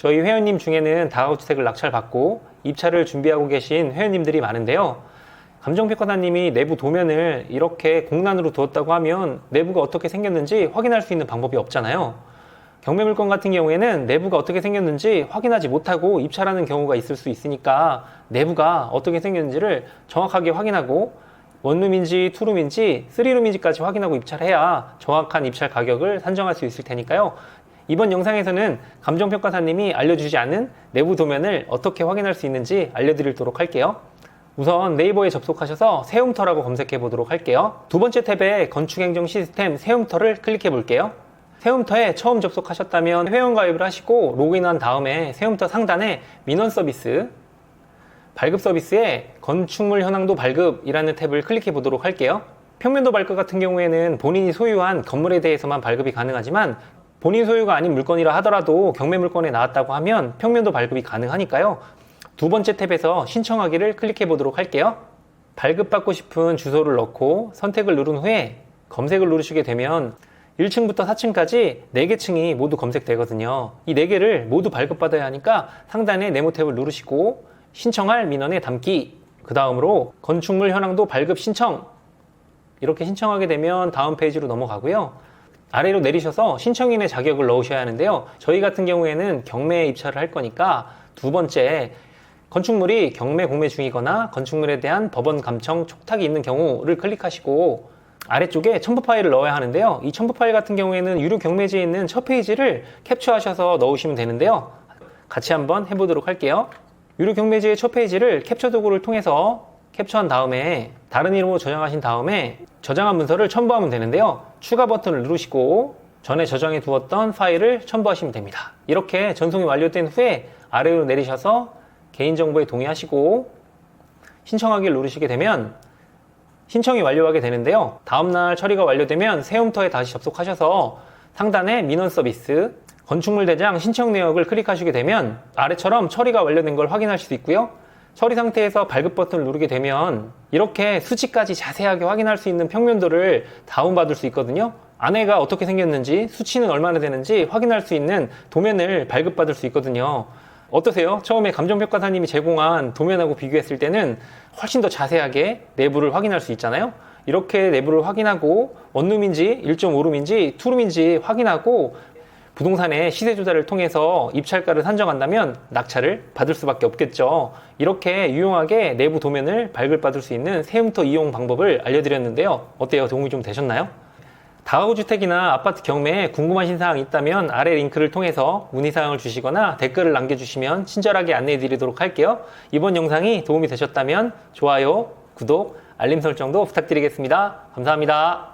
저희 회원님 중에는 다가구주택을 낙찰받고 입찰을 준비하고 계신 회원님들이 많은데요. 감정평가사님이 내부 도면을 이렇게 공란으로 두었다고 하면 내부가 어떻게 생겼는지 확인할 수 있는 방법이 없잖아요. 경매물건 같은 경우에는 내부가 어떻게 생겼는지 확인하지 못하고 입찰하는 경우가 있을 수 있으니까 내부가 어떻게 생겼는지를 정확하게 확인하고 원룸인지 투룸인지 쓰리룸인지까지 확인하고 입찰해야 정확한 입찰 가격을 산정할 수 있을 테니까요. 이번 영상에서는 감정평가사님이 알려주지 않은 내부 도면을 어떻게 확인할 수 있는지 알려드리도록 할게요. 우선 네이버에 접속하셔서 세움터라고 검색해 보도록 할게요. 두 번째 탭에 건축행정 시스템 세움터를 클릭해 볼게요. 세움터에 처음 접속하셨다면 회원가입을 하시고 로그인한 다음에 세움터 상단에 민원 서비스 발급 서비스에 건축물 현황도 발급이라는 탭을 클릭해 보도록 할게요. 평면도 발급 같은 경우에는 본인이 소유한 건물에 대해서만 발급이 가능하지만 본인 소유가 아닌 물건이라 하더라도 경매 물건에 나왔다고 하면 평면도 발급이 가능하니까요. 두 번째 탭에서 신청하기를 클릭해 보도록 할게요. 발급받고 싶은 주소를 넣고 선택을 누른 후에 검색을 누르시게 되면 1층부터 4층까지 4개 층이 모두 검색되거든요. 이 4개를 모두 발급받아야 하니까 상단에 네모 탭을 누르시고 신청할 민원에 담기 그 다음으로 건축물 현황도 발급 신청 이렇게 신청하게 되면 다음 페이지로 넘어가고요. 아래로 내리셔서 신청인의 자격을 넣으셔야 하는데요. 저희 같은 경우에는 경매에 입찰을 할 거니까 두 번째 건축물이 경매 공매 중이거나 건축물에 대한 법원 감청 촉탁이 있는 경우를 클릭하시고 아래쪽에 첨부 파일을 넣어야 하는데요. 이 첨부 파일 같은 경우에는 유료 경매지에 있는 첫 페이지를 캡처하셔서 넣으시면 되는데요. 같이 한번 해보도록 할게요. 유료 경매지의 첫 페이지를 캡처 도구를 통해서 캡처한 다음에 다른 이름으로 저장하신 다음에 저장한 문서를 첨부하면 되는데요. 추가 버튼을 누르시고 전에 저장해 두었던 파일을 첨부하시면 됩니다. 이렇게 전송이 완료된 후에 아래로 내리셔서 개인정보에 동의하시고 신청하기를 누르시게 되면 신청이 완료하게 되는데요. 다음날 처리가 완료되면 세움터에 다시 접속하셔서 상단에 민원 서비스, 건축물 대장 신청 내역을 클릭하시게 되면 아래처럼 처리가 완료된 걸 확인하실 수 있고요. 처리 상태에서 발급 버튼을 누르게 되면 이렇게 수치까지 자세하게 확인할 수 있는 평면도를 다운받을 수 있거든요. 안에가 어떻게 생겼는지, 수치는 얼마나 되는지 확인할 수 있는 도면을 발급받을 수 있거든요. 어떠세요? 처음에 감정평가사님이 제공한 도면하고 비교했을 때는 훨씬 더 자세하게 내부를 확인할 수 있잖아요. 이렇게 내부를 확인하고 원룸인지 1.5룸인지 투룸인지 확인하고 부동산의 시세 조사를 통해서 입찰가를 산정한다면 낙찰을 받을 수밖에 없겠죠. 이렇게 유용하게 내부 도면을 발급받을 수 있는 세움터 이용 방법을 알려드렸는데요. 어때요? 도움이 좀 되셨나요? 다가구 주택이나 아파트 경매에 궁금하신 사항이 있다면 아래 링크를 통해서 문의사항을 주시거나 댓글을 남겨주시면 친절하게 안내해 드리도록 할게요. 이번 영상이 도움이 되셨다면 좋아요, 구독, 알림 설정도 부탁드리겠습니다. 감사합니다.